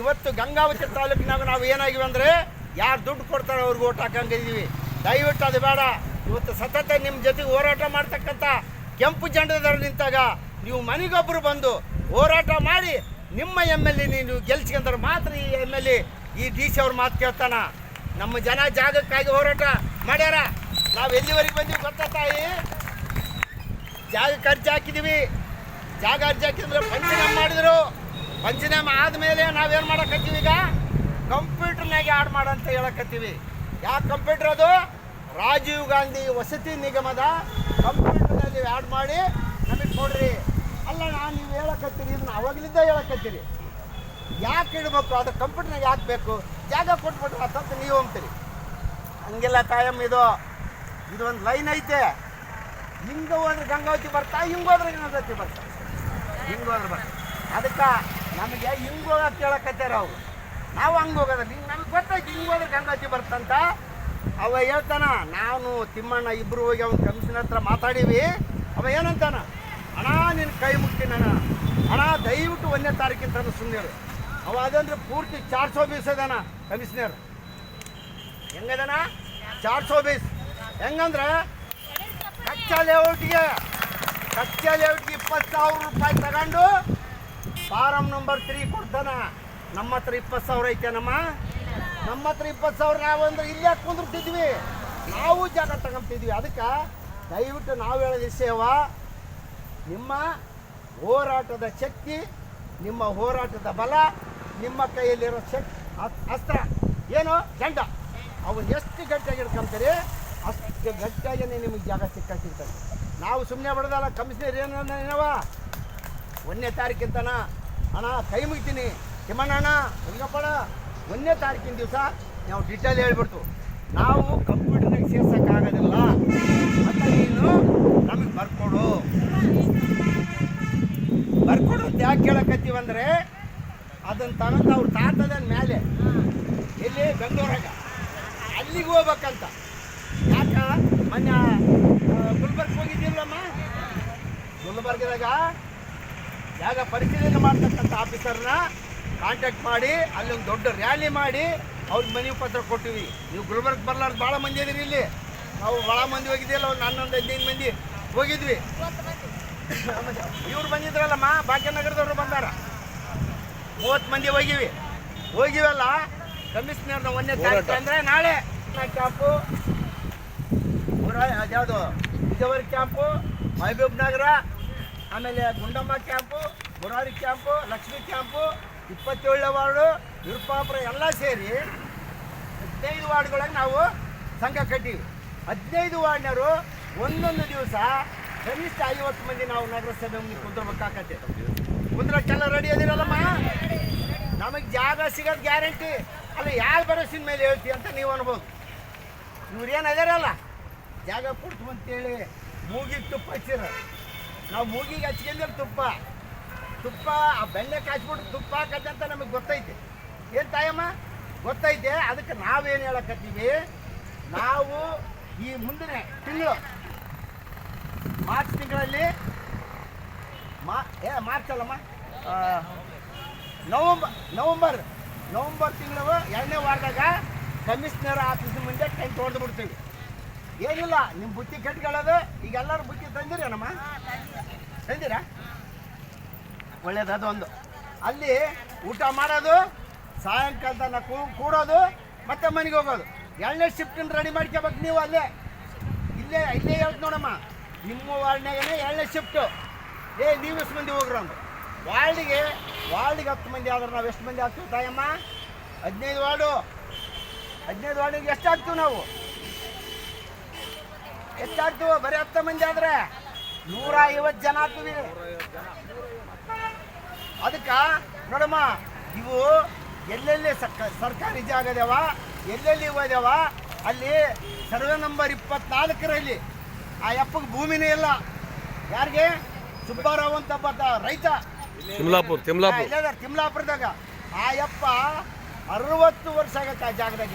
ಇವತ್ತು ಗಂಗಾವತಿ ತಾಲೂಕಿನಾಗ ನಾವು ಏನಾಗಿವೆ ಅಂದರೆ ಯಾರು ದುಡ್ಡು ಕೊಡ್ತಾರೆ ಅವ್ರಿಗೆ ಓಟ್ ಹಾಕಂಗಿದ್ದೀವಿ ದಯವಿಟ್ಟು ಅದು ಬೇಡ. ಇವತ್ತು ಸತತ ನಿಮ್ಮ ಜೊತೆಗೆ ಹೋರಾಟ ಮಾಡ್ತಕ್ಕಂಥ ಕೆಂಪು ಜಂಡದವ್ರು ನಿಂತಾಗ ನೀವು ಮನೆಗೊಬ್ಬರು ಬಂದು ಹೋರಾಟ ಮಾಡಿ ನಿಮ್ಮ ಎಂ ಎಲ್ ಎ ನೀವು ಗೆಲ್ಸ್ಕೊಂಡ್ರೆ ಮಾತ್ರ ಈ ಎಂ ಎಲ್ ಎ, ಈ ಡಿ ಸಿ ಅವ್ರ ಮಾತು ಕೇಳ್ತಾನ. ನಮ್ಮ ಜನ ಜಾಗಕ್ಕಾಗಿ ಹೋರಾಟ ಮಾಡ್ಯಾರ. ನಾವು ಎಲ್ಲಿವರೆಗೆ ಬಂದೀವಿ ಗೊತ್ತಾ ತಾಯಿ? ಜಾಗಕ್ಕೆ ಅರ್ಜಿ ಹಾಕಿದ್ದೀವಿ ಜಾಗ ಅರ್ಜಿ ಹಾಕಿದ್ರೆ ಪಂಚನಾಮ ಮಾಡಿದ್ರು. ಪಂಚನಾಮ ಆದಮೇಲೆ ನಾವೇನು ಮಾಡಕತ್ತೀವಿ ಈಗ? ಕಂಪ್ಯೂಟರ್ನಾಗೆ ಆಡ್ ಮಾಡಂತ ಹೇಳಕತ್ತೀವಿ. ಯಾಕೆ ಕಂಪ್ಯೂಟರ್ ಅದು? ರಾಜೀವ್ ಗಾಂಧಿ ವಸತಿ ನಿಗಮದ ಕಂಪ್ಯೂಟರ್ನಲ್ಲಿ ಆ್ಯಡ್ ಮಾಡಿ ನಮಗೆ ಕೊಡ್ರಿ. ಅಲ್ಲ, ನಾನು ನೀವು ಹೇಳಕತ್ತೀರಿ ಇದನ್ನ ಅವಾಗಲಿಂದ ಹೇಳಕತ್ತೀರಿ. ಯಾಕೆ ಇಡಬೇಕು? ಅದು ಕಂಪ್ಯೂಟರ್ನಾಗ ಯಾಕೆ ಬೇಕು ಜಾಗ ಕೊಟ್ಬಿಟ್ರೆ ಅಂತ ನೀವು ಅಂತೀರಿ. ಹಂಗೆಲ್ಲ ಕಾಯಂ ಇದು. ಇದು ಒಂದು ಲೈನ್ ಐತೆ. ಹಿಂಗೆ ಹೋದ್ರೆ ಗಂಗಾವತಿ ಬರ್ತಾ, ಹಿಂಗೆ ಹೋದ್ರೆ ಗಂಗಾವತಿ ಬರ್ತಾ. ಹಿಂಗೆ ಹೋದ್ರೆ ಬರ್ತಾ. ಅದಕ್ಕೆ ನಮಗೆ ಹಿಂಗೆ ಹೋಗಕ್ಕೆ ಹೇಳಕತ್ತಾರೆ ಅವ್ರು? ನಾವು ಹಂಗೆ ಹೋಗೋದ? ನಿಂಗೆ ನಮಗೆ ಗೊತ್ತಾಯ್ತು ಹಿಂಗೆ ಹೋದ್ರೆ ಗಂಗಾವತಿ ಬರ್ತಂತ. ಅವ ಹೇಳ್ತಾನ, ನಾನು ತಿಮ್ಮಣ್ಣ ಇಬ್ಬರು ಹೋಗಿ ಅವ್ನ ಕಮಿಷನ್ ಹತ್ರ ಮಾತಾಡೀವಿ. ಅವ ಏನಂತಾನ, ಅಣ್ಣ ನಿನ್ನ ಕೈ ಮುಗ್ತೀನಿ ಅಣ್ಣ ಅಣ್ಣ, ದಯವಿಟ್ಟು ಒಂದನೇ ತಾರೀಕಿಂತ ಸುಮ್ಮನೆ ಅವ ಅದಂದ್ರೆ ಪೂರ್ತಿ ಚಾರ್ ಸೋ ಬೀಸ್ ಅದಾನ ಕಮಿಷನರ್ ಹೆಂಗದನ? ಚಾರ್ ಸೋ ಬೀಸ್ ಹೆಂಗಂದ್ರೆ? ಕಚ್ಚಾ ಲೇಔಟ್ಗೆ ಕಚ್ಚಾ ಲೇಔಟ್ಗೆ ಇಪ್ಪತ್ತು ಸಾವಿರ ರೂಪಾಯಿ ತಗೊಂಡು, ಫಾರಂ ನಂಬರ್ ತ್ರೀ ಕೊಡ್ತಾನ. ನಮ್ಮ ಹತ್ರ ಇಪ್ಪತ್ತು ಸಾವಿರ ಐತೆ ನಮ್ಮ ಹತ್ರ ಇಪ್ಪತ್ತು ಸಾವಿರ ನಾವು ಅಂದ್ರೆ ಇಲ್ಲೇ ನಾವು ಜಾಗ ತಗೊಂತಿದ್ವಿ ಅದಕ್ಕೆ ದಯವಿಟ್ಟು ನಾವು ಹೇಳೋ ವಿಷಯವ ನಿಮ್ಮ ಹೋರಾಟದ ಶಕ್ತಿ, ನಿಮ್ಮ ಹೋರಾಟದ ಬಲ, ನಿಮ್ಮ ಕೈಯಲ್ಲಿರೋ ಶಕ್ತಿ ಅಸ್- ಅಸ್ತ್ರ. ಏನು? ಗಂಡ ಅವು ಎಷ್ಟು ಗಟ್ಟಿಯಾಗಿ ಹಿಡ್ಕೊಂತೀರಿ, ಅಷ್ಟು ಗಟ್ಟಿಯಾಗಿಯೇ ನಿಮಗೆ ಜಾಗ ಸಿಕ್ಕಾಕಿರ್ತಾರೆ ನಾವು ಸುಮ್ಮನೆ ಬಿಡೋದಲ್ಲ, ಕಮಿಷನರ್ ಏನು ಏನವ? ಒಂದನೇ ತಾರೀಕಿಂತನ. ಅಣ್ಣ, ಕೈ ಮುಗಿತೀನಿ. ತಿಮ್ಮಣ್ಣ ಹೆಂಗಪ್ಪಣ ಒಂದನೇ ತಾರೀಕಿನ ದಿವಸ ನಾವು ಡಿಟೇಲ್ ಹೇಳ್ಬಿಡ್ತು. ನಾವು ಕಂಪ್ಯೂಟರ್ನಾಗ ಸೇರ್ಸೋಕ್ಕಾಗೋದಿಲ್ಲ ಅಂತ ನೀನು ನಮಗೆ ಬರ್ಕೊಡು. ಬರ್ಕೊಡು ಅಂತ ಯಾಕೆ ಕೇಳಕತ್ತೀವಂದ್ರೆ ಅದನ್ನು ತಗೊಂಡು ಅವ್ರ ತಾತದ ಮೇಲೆ ಎಲ್ಲಿ ಬೆಂಗಳೂರಾಗ, ಅಲ್ಲಿಗೆ ಹೋಗ್ಬೇಕಂತ. ಯಾಕ? ಮೊನ್ನೆ ಗುಲ್ಬರ್ಗ್ ಹೋಗಿದ್ದಿಲ್ಲಮ್ಮ ಗುಲ್ಬರ್ಗದಾಗ ಜಾಗ ಪರಿಶೀಲನೆ ಮಾಡ್ತಕ್ಕಂಥ ಆಫೀಸರ್ನ ಕಾಂಟ್ಯಾಕ್ಟ್ ಮಾಡಿ ಅಲ್ಲಿ ಒಂದು ದೊಡ್ಡ ರ್ಯಾಲಿ ಮಾಡಿ ಅವ್ರಿಗೆ ಮನವಿ ಪತ್ರ ಕೊಟ್ಟಿವಿ. ನೀವು ಗುಲ್ಬರ್ಗ ಬರ್ಲಾರ್ದು ಭಾಳ ಮಂದಿ ಇದೀರಿ ಇಲ್ಲಿ. ನಾವು ಭಾಳ ಮಂದಿ ಹೋಗಿದ್ದಿಲ್ಲ ಒಂದು ಹನ್ನೊಂದು ಹದಿನೈದು ಮಂದಿ ಹೋಗಿದ್ವಿ. ಇವ್ರು ಬಂದಿದ್ರಲ್ಲಮ್ಮ ಭಾಗ್ಯನಗರದವ್ರು ಬಂದಾರ. ಮೂವತ್ತು ಮಂದಿ ಹೋಗಿವಿ. ಹೋಗಿವಲ್ಲ ಕಮಿಷನರ್ನ ಒಂದನೇ ತಾರೀಕು ಅಂದ್ರೆ ನಾಳೆ. ಕ್ಯಾಂಪು ಅದ್ಯಾವುದು ವಿಜಯವರಿ ಕ್ಯಾಂಪು ಮಹಬೂಬ್ ನಗರ ಆಮೇಲೆ Gundamma camp Murari camp Lakshmi camp ಇಪ್ಪತ್ತೇಳನೇ ವಾರ್ಡು, ವಿರುಪಾಪುರ ಎಲ್ಲ ಸೇರಿ ಹದಿನೈದು ವಾರ್ಡ್ಗಳಿಗೆ ನಾವು ಸಂಘ ಕಟ್ಟೀವಿ. ಹದಿನೈದು ವಾರ್ಡ್ನವರು ಒಂದೊಂದು ದಿವಸ ಕನಿಷ್ಠ ಐವತ್ತು ಮಂದಿ ನಾವು ನಗರಸಭೆ ಮುಂದೆ ಕುಂದ್ರಬೇಕಾಗತ್ತೆ. ಕುಂದ್ರಕ್ಕೆಲ್ಲ ರೆಡಿ ಅದಿರಲ್ಲಮ್ಮ? ನಮಗೆ ಜಾಗ ಸಿಗೋದು ಗ್ಯಾರಂಟಿ. ಅಲ್ಲ, ಯಾರು ಭರವಸಿನ ಮೇಲೆ ಹೇಳ್ತೀವಿ ಅಂತ ನೀವು ಅನ್ಬೋದು. ಇವ್ರು ಏನು ಅದಾರಲ್ಲ? ಜಾಗ ಕೊಡ್ತು ಅಂತೇಳಿ ಮೂಗಿಗೆ ತುಪ್ಪ ಹಚ್ಚಿರ ನಾವು ಮೂಗಿಗೆ ಹಚ್ಕೊಂಡಿಲ್ಲ ತುಪ್ಪ. ತುಪ್ಪ, ಆ ಬೆಣ್ಣೆ ಕಾಯ್ಸ್ಬಿಟ್ಟು ತುಪ್ಪ ಹಾಕತ್ತೆ ಅಂತ ನಮಗೆ ಗೊತ್ತೈತೆ. ಏನು ತಾಯಮ್ಮ? ಗೊತ್ತೈತೆ. ಅದಕ್ಕೆ ನಾವೇನು ಹೇಳಕತ್ತೀವಿ? ನಾವು ಈ ಮುಂದಿನ ತಿಂಗಳು, ಮಾರ್ಚ್ ತಿಂಗಳಲ್ಲಿ, ಮಾ, ಏ, ಮಾರ್ಚ್ ಅಲ್ಲಮ್ಮ? ನವಂಬರ್ ನವಂಬರ್ ನವಂಬರ್ ತಿಂಗಳು ಎರಡನೇ ವಾರದಾಗ ಕಮಿಷನರ್ ಆಫೀಸ್ ಮುಂದೆ ಕೈ ಹೊಡೆದು ಬಿಡ್ತೀವಿ. ಏನಿಲ್ಲ ನಿಮ್ಮ ಬುತ್ತಿ ಕಟ್ಕೊಳ್ಳೋದು ಈಗ ಎಲ್ಲರೂ ಬುತ್ತಿ ತಂದಿರೇನಮ್ಮ? ತಂದಿರಾ? ಒಳ್ಳೇದು ಅದೊಂದು ಅಲ್ಲಿ ಊಟ ಮಾಡೋದು ಸಾಯಂಕಾಲ ತನಕ ಕೂಡೋದು, ಮತ್ತೆ ಮನೆಗೆ ಹೋಗೋದು. ಎರಡನೇ ಶಿಫ್ಟನ್ನು ರೆಡಿ ಮಾಡ್ಕೋಬೇಕು ನೀವು ಅಲ್ಲೇ. ಇಲ್ಲೇ ಇಲ್ಲೇ ಹೇಳ್ತು ನೋಡಮ್ಮ. ನಿಮ್ಮ ವಾರ್ಡ್ನಾಗೇ ಎರಡನೇ ಶಿಫ್ಟು ಏ, ನೀವು ಎಷ್ಟು ಮಂದಿ ಹೋಗ್ರ ಅಂದು ವಾರ್ಡಿಗೆ ವಾರ್ಡಿಗೆ ಹತ್ತು ಮಂದಿ ಆದ್ರೆ ನಾವು ಎಷ್ಟು ಮಂದಿ ಆಗ್ತೀವಿ ತಾಯಮ್ಮ? ಹದಿನೈದು ವಾರ್ಡು. ಹದಿನೈದು ವಾರ್ಡಿಗೆ ಎಷ್ಟು ಆಗ್ತೀವಿ ನಾವು? ಎಷ್ಟಾಗ್ತೀವಿ ಬರೀ ಹತ್ತು ಮಂದಿ ಆದ್ರೆ. ನೂರ ಐವತ್ತು ಜನ ಆಗ್ತೀವಿ. ಅದಕ್ಕೆ ನೋಡಮ್ಮ ಇವು ಎಲ್ಲೆಲ್ಲಿ ಸರ್ಕ ಸರ್ಕಾರಿ ಜಾಗ ಅದಾವ ಎಲ್ಲೆಲ್ಲಿ ಇವು ಅಲ್ಲಿ ಸರ್ವೆ ನಂಬರ್ ಇಪ್ಪತ್ನಾಲ್ಕರಲ್ಲಿ ಆ ಯಪ್ಪಗೆ ಭೂಮಿನೇ ಇಲ್ಲ. ಯಾರಿಗೆ? ಸುಬ್ಬಾರಾವ್ ಅಂತ ಬರ್ತ ರೈತ. ತಿಮ್ಲಾಪುರ್ ತಿಮ್ಲಾಪುರ. ತಿಮ್ಲಾಪುರದಾಗ ಆ ಯಪ್ಪ ಅರವತ್ತು ವರ್ಷ ಆಗತ್ತೆ ಆ ಜಾಗದಾಗ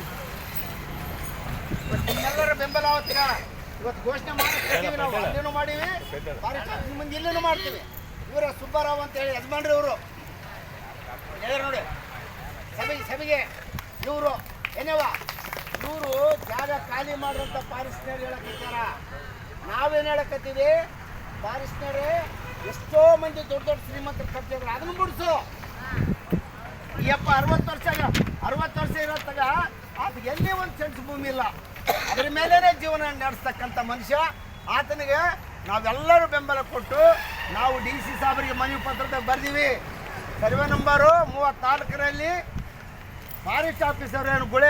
ಎಲ್ಲರ ಬೆಂಬಲ ಅವತ್ತಿನ ಇವತ್ತು ಘೋಷಣೆ ಮಾಡಿ ನಾವು. ಅಲ್ಲಿನೂ ಮಾಡೀವಿ. ಫಾರೆಸ್ಟ್ ಆಫೀಸ್ ಮುಂದೆ ಇಲ್ಲೇನು ಮಾಡ್ತೀವಿ. ಇವರ ಸುಬ್ಬಾರಾವ್ ಅಂತ ಹೇಳಿ ಯಜಮಾನ್ರಿ ಇವರು. ನೋಡಿ. ಸಭೆಗೆ ಸಭೆಗೆ ಇವರು. ಏನವ? ಇವರು ಜಾಗ ಖಾಲಿ ಮಾಡ್ರಂತ ಫಾರೆಸ್ಟ್ನರ್ ಹೇಳಕತ್ತಾರ ನಾವೇನು ಹೇಳಕತ್ತೀವಿ? ಫಾರೆಸ್ಟ್ನರೇ ಎಷ್ಟೋ ಮಂದಿ ದೊಡ್ಡ ದೊಡ್ಡ ಶ್ರೀಮಂತರು ಕಟ್ಟಿದ್ರು ಅದನ್ನು ಬಿಡಿಸು. ಈ ಅಪ್ಪ ಅರವತ್ತು ವರ್ಷ ಅರವತ್ತು ವರ್ಷ ಇರೋತ್ತಾಗ ಅದು ಎಲ್ಲಿ ಒಂದು ಸೆಂಟ್ಸ್ ಭೂಮಿ ಇಲ್ಲ. ಅದ್ರ ಮೇಲೇನೆ ಜೀವನ ನಡೆಸ್ತಕ್ಕಂಥ ಮನುಷ್ಯ. ಆತನಿಗೆ ನಾವೆಲ್ಲರೂ ಬೆಂಬಲ ಕೊಟ್ಟು ನಾವು ಡಿ ಸಿ ಸಾಹೇಬರಿಗೆ ಮನವಿ ಪತ್ರದಾಗ ಬರೆದೀವಿ. ಸರ್ವೆ ನಂಬರು ಮೂವತ್ತಾಲ್ಕರಲ್ಲಿ ಫಾರೆಸ್ಟ್ ಆಫೀಸರ್ ಏನು ಗುಳೆ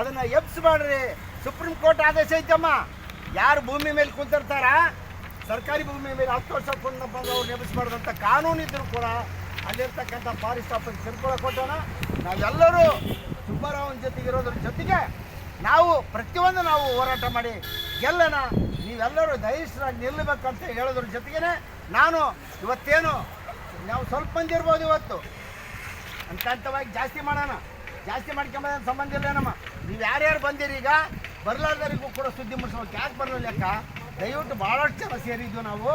ಅದನ್ನು ಎಬ್ಸ್ ಮಾಡ್ರಿ. ಸುಪ್ರೀಂ ಕೋರ್ಟ್ ಆದೇಶ ಐತಮ್ಮ. ಯಾರು ಭೂಮಿ ಮೇಲೆ ಕುಂತಿರ್ತಾರ? ಸರ್ಕಾರಿ ಭೂಮಿ ಮೇಲೆ ಹತ್ತು ವರ್ಷ ಬಂದು ಅವ್ರು ಅಂತ ಕಾನೂನು ಇದ್ರು ಕೂಡ ಅಲ್ಲಿರ್ತಕ್ಕಂಥ ಫಾರೆಸ್ಟ್ ಆಫೀಸ್ ತಿಳ್ಕೊಳಕ್ ಕೊಟ್ಟೋಣ. ನಾವೆಲ್ಲರೂ ಸುಬ್ಬರಾವನ್ ಜೊತೆಗೆ ಇರೋದ್ರ ಜೊತೆಗೆ ನಾವು ಪ್ರತಿಯೊಂದು ನಾವು ಹೋರಾಟ ಮಾಡಿ ಗೆಲ್ಲನ ನೀವೆಲ್ಲರೂ ದಯಸ್ರಾಗಿ ನಿಲ್ಲಬೇಕಂತ ಹೇಳೋದ್ರ ಜೊತೆಗೇನೆ ನಾನು ಇವತ್ತೇನು ನಾವು ಸ್ವಲ್ಪ ಮಂದಿ ಇರ್ಬೋದು ಇವತ್ತು. ಅಂತವಾಗಿ ಜಾಸ್ತಿ ಮಾಡೋಣ. ಜಾಸ್ತಿ ಮಾಡ್ಕೊಂಬೋದ ಸಂಬಂಧ ಇಲ್ಲ ನಮ್ಮ ನೀವು ಯಾರ್ಯಾರು ಬಂದಿರಿ ಈಗ? ಬರಲಾರ್ದವರಿಗೂ ಕೂಡ ಸುದ್ದಿ ಮುಟ್ಟಿಸ್ಬೇಕು ಯಾಕೆ ಬರಲ್ಲ ಲೆಕ್ಕ? ದಯವಿಟ್ಟು ಭಾಳಷ್ಟು ಜನ ಸೇರಿದ್ದು ನಾವು.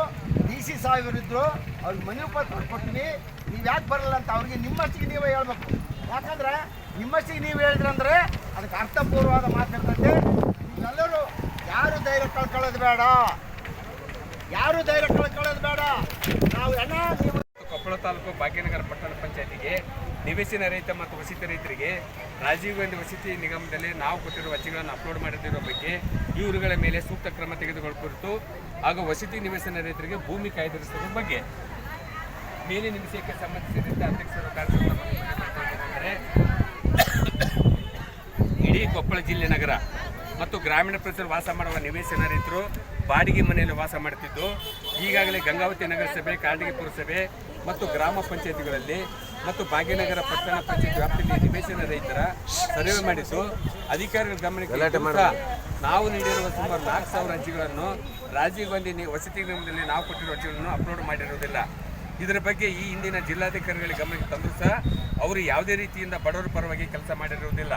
ಡಿ ಸಿ ಸಾಹೇಬರಿದ್ದರು ಅವ್ರಿಗೆ ಮನವಿ ಪತ್ರ ಕೊಟ್ವಿ ನೀವು ಯಾಕೆ ಬರಲ್ಲ ಅಂತ ಅವ್ರಿಗೆ ನಿಮ್ಮಷ್ಟಿಗೆ ನೀವೇ ಹೇಳ್ಬೇಕು. ಯಾಕಂದ್ರೆ ನಿಮ್ಮಷ್ಟಿಗೆ ನೀವು ಹೇಳಿದ್ರಂದ್ರೆ ಅದಕ್ಕೆ ಅರ್ಥಪೂರ್ವವಾದ ಮಾತಿರ್ತದೆ ನೀವೆಲ್ಲರೂ ಯಾರು ಧೈರ್ಯ ಕಳ್ಕೊಳ್ಳೋದು ಬೇಡ. ಯಾರು ಧೈರ್ಯ ಕಳ್ಕೊಳ್ಳೋದು ಬೇಡ. ನಾವು ಎಲ್ಲ ನೀವು ಕೊಪ್ಪಳ ತಾಲೂಕು ಭಾಗ್ಯನಗರ ಪಟ್ಟಣ ಪಂಚಾಯತಿಗೆ ನಿವೇಶನ ರೈತ ಮತ್ತು ವಸತಿ ರೈತರಿಗೆ ರಾಜೀವ್ ಗಾಂಧಿ ವಸತಿ ನಿಗಮದಲ್ಲಿ ನಾವು ಕೊಟ್ಟಿರುವ ಅರ್ಜಿಗಳನ್ನು ಅಪ್ಲೋಡ್ ಮಾಡಿದ್ದಿರೋ ಬಗ್ಗೆ ಇವರುಗಳ ಮೇಲೆ ಸೂಕ್ತ ಕ್ರಮ ತೆಗೆದುಕೊಳ್ಳ ಕುರಿತು ಹಾಗೂ ವಸತಿ ನಿವೇಶನ ರೈತರಿಗೆ ಭೂಮಿ ಕಾಯ್ದಿರಿಸುವ ಬಗ್ಗೆ ಮೇಲೆ ವಿಷಯಕ್ಕೆ ಸಂಬಂಧಿಸಿದಂತೆ ಅಧ್ಯಕ್ಷರು ಕಾರ್ಯಕ್ರಮ ಇಡೀ ಕೊಪ್ಪಳ ಜಿಲ್ಲೆ ನಗರ ಮತ್ತು ಗ್ರಾಮೀಣ ಪ್ರದೇಶದಲ್ಲಿ ವಾಸ ಮಾಡುವ ನಿವೇಶನ ರೈತರು ಬಾಡಿಗೆ ಮನೆಯಲ್ಲಿ ವಾಸ ಮಾಡುತ್ತಿದ್ದು ಈಗಾಗಲೇ ಗಂಗಾವತಿ ನಗರಸಭೆ ಕಾಡಿಗೆಪುರ ಪುರಸಭೆ ಮತ್ತು ಗ್ರಾಮ ಪಂಚಾಯತಿಗಳಲ್ಲಿ ಮತ್ತು ಭಾಗ್ಯನಗರ ಪಟ್ಟಣ ಪಂಚಾಯತ್ ವ್ಯಾಪ್ತಿಯಲ್ಲಿ ನಿವೇಶನ ರೈತರ ಸರ್ವೆ ಮಾಡಿದ್ದು ಅಧಿಕಾರಿಗಳ ಗಮನಕ್ಕೆ ನಾವು ನೀಡಿರುವ ಸುಮಾರು ನಾಲ್ಕು ಸಾವಿರ ಅರ್ಜಿಗಳನ್ನು ರಾಜೀವ್ ಗಾಂಧಿ ವಸತಿ ನಿಗಮದಲ್ಲಿ ನಾವು ಕೊಟ್ಟಿರುವ ಅರ್ಜಿಗಳನ್ನು ಅಪ್ಲೋಡ್ ಮಾಡಿರುವುದಿಲ್ಲ. ಇದರ ಬಗ್ಗೆ ಈ ಹಿಂದಿನ ಜಿಲ್ಲಾಧಿಕಾರಿಗಳ ಗಮನಕ್ಕೆ ತಂದರೂ ಸಹ ಅವರು ಯಾವುದೇ ರೀತಿಯಿಂದ ಬಡವರ ಪರವಾಗಿ ಕೆಲಸ ಮಾಡಿರುವುದಿಲ್ಲ.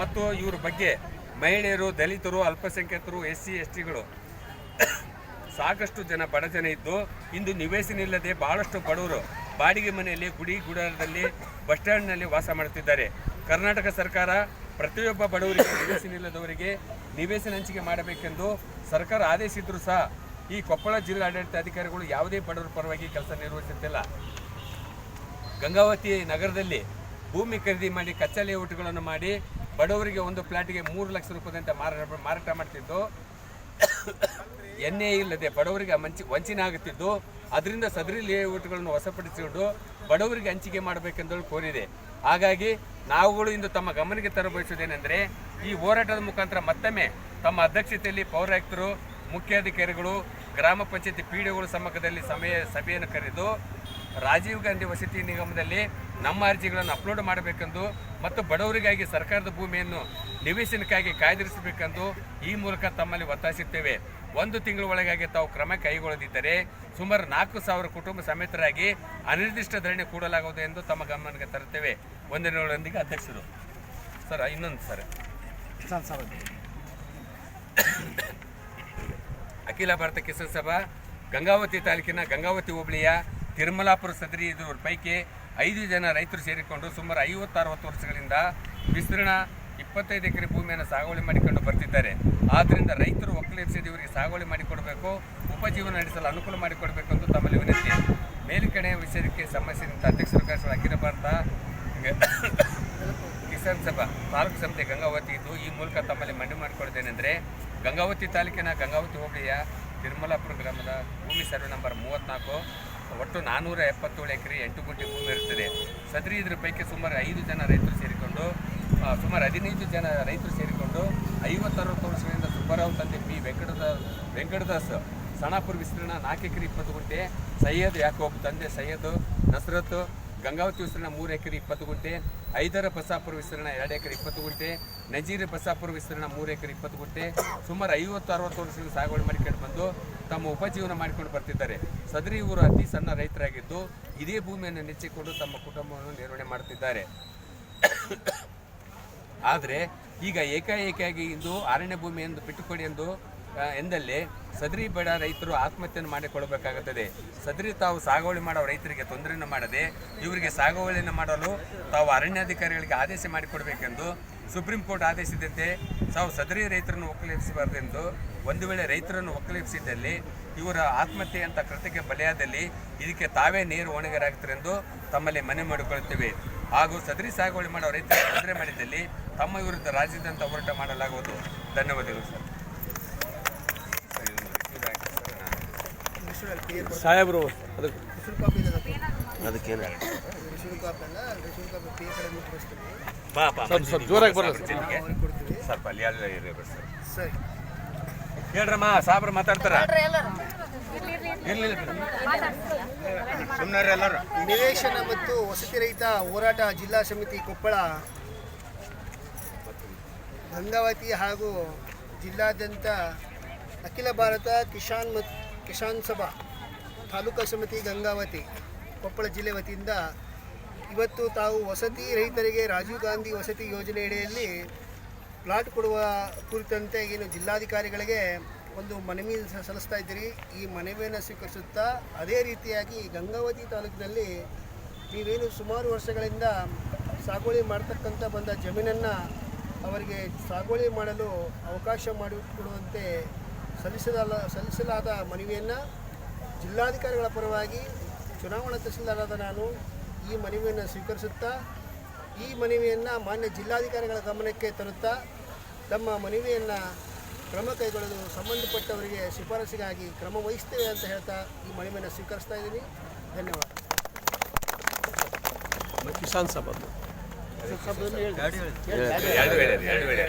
ಮತ್ತು ಇವ್ರ ಬಗ್ಗೆ ಮಹಿಳೆಯರು, ದಲಿತರು, ಅಲ್ಪಸಂಖ್ಯಾತರು ಎಸ್ ಸಿ ಎಸ್ ಟಿಗಳು ಸಾಕಷ್ಟು ಜನ ಬಡ ಜನ ಇದ್ದು, ಇಂದು ನಿವೇಶನಿಲ್ಲದೆ ಬಹಳಷ್ಟು ಬಡವರು ಬಾಡಿಗೆ ಮನೆಯಲ್ಲಿ, ಗುಡಿ ಗುಡಾರದಲ್ಲಿ, ಬಸ್ ಸ್ಟ್ಯಾಂಡ್ನಲ್ಲಿ ವಾಸ ಮಾಡುತ್ತಿದ್ದಾರೆ. ಕರ್ನಾಟಕ ಸರ್ಕಾರ ಪ್ರತಿಯೊಬ್ಬ ಬಡವರಿಗೆ ನಿವೇಶನ ಇಲ್ಲದವರಿಗೆ ನಿವೇಶನ ಹಂಚಿಕೆ ಮಾಡಬೇಕೆಂದು ಸರ್ಕಾರ ಆದೇಶಿದ್ರೂ ಸಹ ಈ ಕೊಪ್ಪಳ ಜಿಲ್ಲಾಡಳಿತ ಅಧಿಕಾರಿಗಳು ಯಾವುದೇ ಬಡವರ ಪರವಾಗಿ ಕೆಲಸ ನಿರ್ವಹಿಸುತ್ತಿಲ್ಲ. ಗಂಗಾವತಿ ನಗರದಲ್ಲಿ ಭೂಮಿ ಖರೀದಿ ಮಾಡಿ ಕಚ್ಚಾ ಲೇಔಟ್ಗಳನ್ನು ಮಾಡಿ ಬಡವರಿಗೆ ಒಂದು ಪ್ಲಾಟ್ಗೆ ಮೂರು ಲಕ್ಷ ರೂಪಾಯಿದಂತೆ ಮಾರಾಟ ಮಾರಾಟ ಮಾಡ್ತಿದ್ದು. ಎಣ್ಣೆ ಇಲ್ಲದೆ ಬಡವರಿಗೆ ಮಂಚಿ, ವಂಚನೆ ಆಗುತ್ತಿದ್ದು. ಅದರಿಂದ ಸದರಿ ಲೇಔಟ್ಗಳನ್ನು ವಶಪಡಿಸಿಕೊಂಡು ಬಡವರಿಗೆ ಹಂಚಿಕೆ ಮಾಡಬೇಕೆಂದು ಕೋರಿದೆ. ಹಾಗಾಗಿ ನಾವುಗಳು ಇಂದು ತಮ್ಮ ಗಮನಕ್ಕೆ ತರಬಯಸುವುದೇನೆಂದರೆ ಈ ಹೋರಾಟದ ಮುಖಾಂತರ ಮತ್ತೊಮ್ಮೆ ತಮ್ಮ ಅಧ್ಯಕ್ಷತೆಯಲ್ಲಿ ಪೌರಾಯುಕ್ತರು, ಮುಖ್ಯಾಧಿಕಾರಿಗಳು, ಗ್ರಾಮ ಪಂಚಾಯತಿ ಪಿಡಿಒಗಳ ಸಮ್ಮುಖದಲ್ಲಿ ಸಮಯ ಸಭೆಯನ್ನು ಕರೆದು ರಾಜೀವ್ ಗಾಂಧಿ ವಸತಿ ನಿಗಮದಲ್ಲಿ ನಮ್ಮ ಅರ್ಜಿಗಳನ್ನು ಅಪ್ಲೋಡ್ ಮಾಡಬೇಕೆಂದು ಮತ್ತು ಬಡವರಿಗಾಗಿ ಸರ್ಕಾರದ ಭೂಮಿಯನ್ನು ನಿವೇಶನಕ್ಕಾಗಿ ಕಾಯ್ದಿರಿಸಬೇಕೆಂದು ಈ ಮೂಲಕ ತಮ್ಮಲ್ಲಿ ಒತ್ತಾಯಿಸುತ್ತೇವೆ. ಒಂದು ತಿಂಗಳ ಒಳಗಾಗಿ ತಾವು ಕ್ರಮ ಕೈಗೊಳ್ಳದಿದ್ದರೆ ಸುಮಾರು ನಾಲ್ಕು ಸಾವಿರ ಕುಟುಂಬ ಸಮೇತರಾಗಿ ಅನಿರ್ದಿಷ್ಟ ಧರಣಿ ಕೂಡಲಾಗುವುದು ಎಂದು ತಮ್ಮ ಗಮನಕ್ಕೆ ತರುತ್ತೇವೆ. ವಂದನೆಗಳೊಂದಿಗೆ ಅಧ್ಯಕ್ಷರು. ಸರ್ ಇನ್ನೊಂದು ಸರ್. ಅಖಿಲ ಭಾರತ ಕಿಸಾನ್ ಸಭಾ ಗಂಗಾವತಿ ತಾಲೂಕಿನ ಗಂಗಾವತಿ ಹೋಬಳಿಯ ತಿರುಮಲಾಪುರ ಸದರಿ ಇದ್ರ ಪೈಕಿ ಐದು ಜನ ರೈತರು ಸೇರಿಕೊಂಡು ಸುಮಾರು ಐವತ್ತು ಅರವತ್ತು ವರ್ಷಗಳಿಂದ ವಿಸ್ತೀರ್ಣ ಇಪ್ಪತ್ತೈದು ಎಕರೆ ಭೂಮಿಯನ್ನು ಸಾಗುವಳಿ ಮಾಡಿಕೊಂಡು ಬರ್ತಿದ್ದಾರೆ. ಆದ್ದರಿಂದ ರೈತರು ಒಕ್ಕಲೆಬ್ಸಿದ ಇವರಿಗೆ ಸಾಗುವಳಿ ಮಾಡಿಕೊಡಬೇಕು, ಉಪಜೀವನ ನಡೆಸಲು ಅನುಕೂಲ ಮಾಡಿಕೊಡಬೇಕು ಅಂತ ತಮ್ಮಲ್ಲಿ ವಿನಂತಿ. ಮೇಲುಕಣೆ ವಿಷಯಕ್ಕೆ ಸಮಸ್ಯೆ ಅಧ್ಯಕ್ಷರು ಕಾಶ್ ಅಖಿಲ ಭಾರತ ಕಿಸಾನ್ ಸಭಾ, ತಾಲೂಕು ಸಮಿತಿ ಗಂಗಾವತಿ ಇದ್ದು ಈ ಮೂಲಕ ತಮ್ಮಲ್ಲಿ ಮನವಿ ಮಾಡಿಕೊಳ್ಳುವುದೇನೆಂದರೆ ಗಂಗಾವತಿ ತಾಲೂಕಿನ ಗಂಗಾವತಿ ಹೋಬಳಿಯ ತಿರುಮಲಾಪುರ ಗ್ರಾಮದ ಭೂಮಿ ಸರ್ವೆ ನಂಬರ್ ಮೂವತ್ತ್ನಾಲ್ಕು ಒಟ್ಟು ನಾನ್ನೂರ ಎಪ್ಪತ್ತೇಳು ಎಕರೆ ಎಂಟು ಗುಂಟೆ ಭೂಮಿ ಇರುತ್ತದೆ. ಸದ್ರಿ ಇದ್ರ ಪೈಕಿ ಸುಮಾರು ಐದು ಜನ ರೈತರು ಸೇರಿಕೊಂಡು ಸುಮಾರು ಹದಿನೈದು ಜನ ರೈತರು ಸೇರಿಕೊಂಡು ಐವತ್ತರವತ್ತು ವರ್ಷಗಳಿಂದ ಸುಬ್ಬರಾವ್ ತಂದೆ ಪಿ ವೆಂಕಟದಾಸ್ ವೆಂಕಟದಾಸ್ ಸಣಾಪುರ ವಿಸ್ತೀರ್ಣ ನಾಲ್ಕು ಎಕರೆ ಇಪ್ಪತ್ತು ಗುಂಟೆ, ಸೈಯದ್ ಯಾಕೋಬ್ ತಂದೆ ಸೈಯದ್ ನಸರತ್ ಗಂಗಾವತಿ ವಿಸ್ತೀರ್ಣ ಮೂರು ಎಕರೆ ಇಪ್ಪತ್ತು ಗುಂಟೆ ಐದರ ಬಸಾಪುರ ವಿಸ್ತೀರ್ಣ ಎರಡು ಎಕರೆ ಇಪ್ಪತ್ತು ಗುಂಟೆ, ನಜೀರ್ ಬಸಾಪುರ ವಿಸ್ತೀರ್ಣ ಮೂರು ಎಕರೆ ಇಪ್ಪತ್ತು ಗುಂಟೆ, ಸುಮಾರು ಐವತ್ತು ಅರವತ್ತು ವರ್ಷದಿಂದ ಸಾಗುವಳಿ ಮಾಡಿಕೊಂಡು ಬಂದು ತಮ್ಮ ಉಪಜೀವನ ಮಾಡಿಕೊಂಡು ಬರ್ತಿದ್ದಾರೆ. ಸದರಿ ಇವರು ಅತಿ ಸಣ್ಣ ರೈತರಾಗಿದ್ದು, ಇದೇ ಭೂಮಿಯನ್ನು ನೆಚ್ಚಿಕೊಂಡು ತಮ್ಮ ಕುಟುಂಬವನ್ನು ನಿರ್ವಹಣೆ ಮಾಡುತ್ತಿದ್ದಾರೆ ಆದರೆ, ಈಗ ಏಕಾಏಕಿಯಾಗಿ ಇಂದು ಅರಣ್ಯ ಭೂಮಿ ಎಂದು ಬಿಟ್ಟುಕೊಡಿ ಎಂದು ಎಂದಲ್ಲಿ ಸದರಿ ಬೇಡ ರೈತರು ಆತ್ಮಹತ್ಯೆಯನ್ನು ಮಾಡಿಕೊಳ್ಳಬೇಕಾಗುತ್ತದೆ. ಸದರಿ ತಾವು ಸಾಗುವಳಿ ಮಾಡುವ ರೈತರಿಗೆ ತೊಂದರೆಯನ್ನು ಮಾಡದೆ, ಇವರಿಗೆ ಸಾಗುವಳಿಯನ್ನು ಮಾಡಲು ತಾವು ಅರಣ್ಯಾಧಿಕಾರಿಗಳಿಗೆ ಆದೇಶ ಮಾಡಿಕೊಡಬೇಕೆಂದು, ಸುಪ್ರೀಂ ಕೋರ್ಟ್ ಆದೇಶದಂತೆ ತಾವು ಸದರಿ ರೈತರನ್ನು ಒಕ್ಕಲೆಬ್ಸಬಾರದೆಂದು ಒಂದು ವೇಳೆ ರೈತರನ್ನು ಒಕ್ಕಲೆಬ್ಸಿದ್ದಲ್ಲಿ ಇವರ ಆತ್ಮಹತ್ಯೆ ಅಂತ ಕೃತ್ಯಕ್ಕೆ ಬಲಿಯಾದಲ್ಲಿ ಇದಕ್ಕೆ ತಾವೇ ನೀರು ಹೊಣೆಗಾರಾಗ್ತಾರೆಂದು ತಮ್ಮಲ್ಲಿ ಮನೆ ಮಾಡಿಕೊಳ್ಳುತ್ತೇವೆ. ಹಾಗೂ ಸದರಿ ಸಾಗುವಳಿ ಮಾಡುವ ರೈತರ ತೊಂದರೆ ಮಾಡಿದಲ್ಲಿ ತಮ್ಮ ವಿರುದ್ಧ ರಾಜ್ಯದಂತ ಹೋರಾಟ ಮಾಡಲಾಗುವುದು. ಧನ್ಯವಾದಗಳು ಸರ್. ಸಾಹೇಬ್ರು ಅದಕ್ಕೆ ಅದಕ್ಕೇನು? ಸ್ವಲ್ಪ ಜೋರಾಗಿ ಬರೋದು. ಸ್ವಲ್ಪ ಅಲ್ಲಿ ಎಲ್ಲ ಇರಬೇಕು ಸರ್. ಸರಿ. ಹೇಳ್ರಮ್ಮ ಸಾಬ್ರ ಮಾತಾಡ್ತಾರ. ಎಲ್ಲರೂ. ನಿವೇಶನ ಮತ್ತು ವಸತಿ ರಹಿತ ಹೋರಾಟ ಜಿಲ್ಲಾ ಸಮಿತಿ ಕೊಪ್ಪಳ ಗಂಗಾವತಿ ಹಾಗೂ ಜಿಲ್ಲಾದ್ಯಂತ ಅಖಿಲ ಭಾರತ ಕಿಸಾನ್ ಮತ್ತು ಕಿಸಾನ್ ಸಭಾ ತಾಲೂಕಾ ಸಮಿತಿ ಗಂಗಾವತಿ ಕೊಪ್ಪಳ ಜಿಲ್ಲೆ ವತಿಯಿಂದ ಇವತ್ತು ತಾವು ವಸತಿ ರಹಿತರಿಗೆ ರಾಜೀವ್ ಗಾಂಧಿ ವಸತಿ ಯೋಜನೆ ಅಡಿಯಲ್ಲಿ ಪ್ಲಾಟ್ ಕೊಡುವ ಕುರಿತಂತೆ ಏನು ಜಿಲ್ಲಾಧಿಕಾರಿಗಳಿಗೆ ಒಂದು ಮನವಿ ಸಲ್ಲಿಸ್ತಾ ಇದ್ದೀರಿ. ಈ ಮನವಿಯನ್ನು ಸ್ವೀಕರಿಸುತ್ತಾ ಅದೇ ರೀತಿಯಾಗಿ ಗಂಗಾವತಿ ತಾಲೂಕಿನಲ್ಲಿ ನೀವೇನು ಸುಮಾರು ವರ್ಷಗಳಿಂದ ಸಾಗುವಳಿ ಮಾಡ್ತಕ್ಕಂಥ ಬಂದ ಜಮೀನನ್ನು ಅವರಿಗೆ ಸಾಗುವಳಿ ಮಾಡಲು ಅವಕಾಶ ಮಾಡಿಕೊಡುವಂತೆ ಸಲ್ಲಿಸಲ ಸಲ್ಲಿಸಲಾದ ಮನವಿಯನ್ನು ಜಿಲ್ಲಾಧಿಕಾರಿಗಳ ಪರವಾಗಿ ಚುನಾವಣಾ ತಹಸೀಲ್ದಾರಾದ ನಾನು ಈ ಮನವಿಯನ್ನು ಸ್ವೀಕರಿಸುತ್ತಾ, ಈ ಮನವಿಯನ್ನು ಮಾನ್ಯ ಜಿಲ್ಲಾಧಿಕಾರಿಗಳ ಗಮನಕ್ಕೆ ತರುತ್ತಾ ತಮ್ಮ ಮನವಿಯನ್ನು ಕ್ರಮ ಕೈಗೊಳ್ಳಲು ಸಂಬಂಧಪಟ್ಟವರಿಗೆ ಶಿಫಾರಸಿಗಾಗಿ ಕ್ರಮ ವಹಿಸ್ತೇವೆ ಅಂತ ಹೇಳ್ತಾ ಈ ಮನವಿಯನ್ನು ಸ್ವೀಕರಿಸ್ತಾ ಇದ್ದೀನಿ. ಧನ್ಯವಾದ. ಕಿಸಾನ್ ಸಭಾ. ಎರಡು ವೇಳೆ. ಎರಡು ವೇಳೆ.